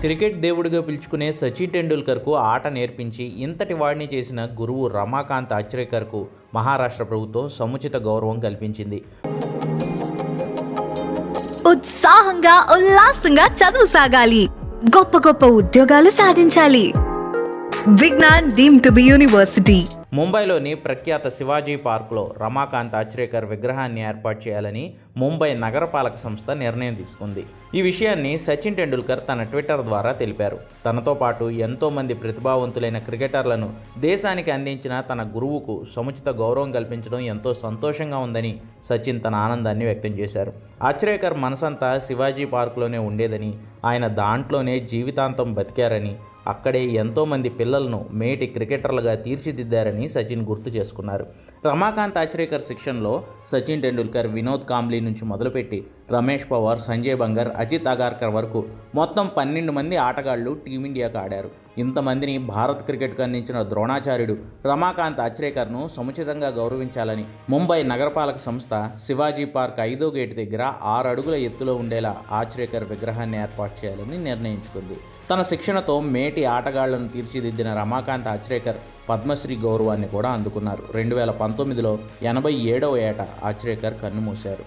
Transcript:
Cricket దేవుడిగా పిలుచుకునే సచిన్ టెండూల్కర్కు ఆట నేర్పించి ఇంతటి వాడిని చేసిన గురువు రమాకాంత్ ఆచ్రేకర్కు మహారాష్ట్ర ప్రభుత్వం సముచిత గౌరవం కల్పించింది. ఉత్సాహంగా ఉల్లాసంగా చదువు సాగాలి. గొప్ప గొప్ప ఉద్యోగాలు సాధించాలి. Vignan deemed to be university. ముంబైలోని ప్రఖ్యాత శివాజీ పార్క్లో రమాకాంత్ ఆచ్రేకర్ విగ్రహాన్ని ఏర్పాటు చేయాలని ముంబై నగరపాలక సంస్థ నిర్ణయం తీసుకుంది. ఈ విషయాన్ని సచిన్ టెండూల్కర్ తన ట్విట్టర్ ద్వారా తెలిపారు. తనతో పాటు ఎంతోమంది ప్రతిభావంతులైన క్రికెటర్లను దేశానికి అందించిన తన గురువుకు సముచిత గౌరవం కల్పించడం ఎంతో సంతోషంగా ఉందని సచిన్ తన ఆనందాన్ని వ్యక్తం చేశారు. ఆచ్రేకర్ మనసంతా శివాజీ పార్కులోనే ఉండేదని ఆయన దాంట్లోనే జీవితాంతం బతికారని అక్కడే ఎంతోమంది పిల్లలను మేటి క్రికెటర్లుగా తీర్చిదిద్దారని సచిన్ గుర్తు చేసుకున్నారు. రమాకాంత్ ఆచ్రేకర్ శిక్షణలో సచిన్ టెండూల్కర్ వినోద్ కాంబ్లీ నుంచి మొదలుపెట్టి రమేష్ పవార్ సంజయ్ బంగర్ అజిత్ అగార్కర్ వరకు మొత్తం పన్నెండు మంది ఆటగాళ్ళు టీమిండియాకు ఆడారు. ఇంతమందిని భారత్ క్రికెట్కు అందించిన ద్రోణాచార్యుడు రమాకాంత్ ఆచ్రేకర్ను సముచితంగా గౌరవించాలని ముంబై నగరపాలక సంస్థ శివాజీ పార్క్ ఐదో గేటు దగ్గర ఆరు అడుగుల ఎత్తులో ఉండేలా ఆచ్రేకర్ విగ్రహాన్ని ఏర్పాటు చేయాలని నిర్ణయించుకుంది. తన శిక్షణతో మేటి ఆటగాళ్ళను తీర్చిదిద్దిన రమాకాంత్ ఆచ్రేకర్ పద్మశ్రీ గౌరవాన్ని కూడా అందుకున్నారు. రెండు వేల పంతొమ్మిదిలో ఎనభై ఏడవ ఏట ఆచ్రేకర్ కన్నుమూశారు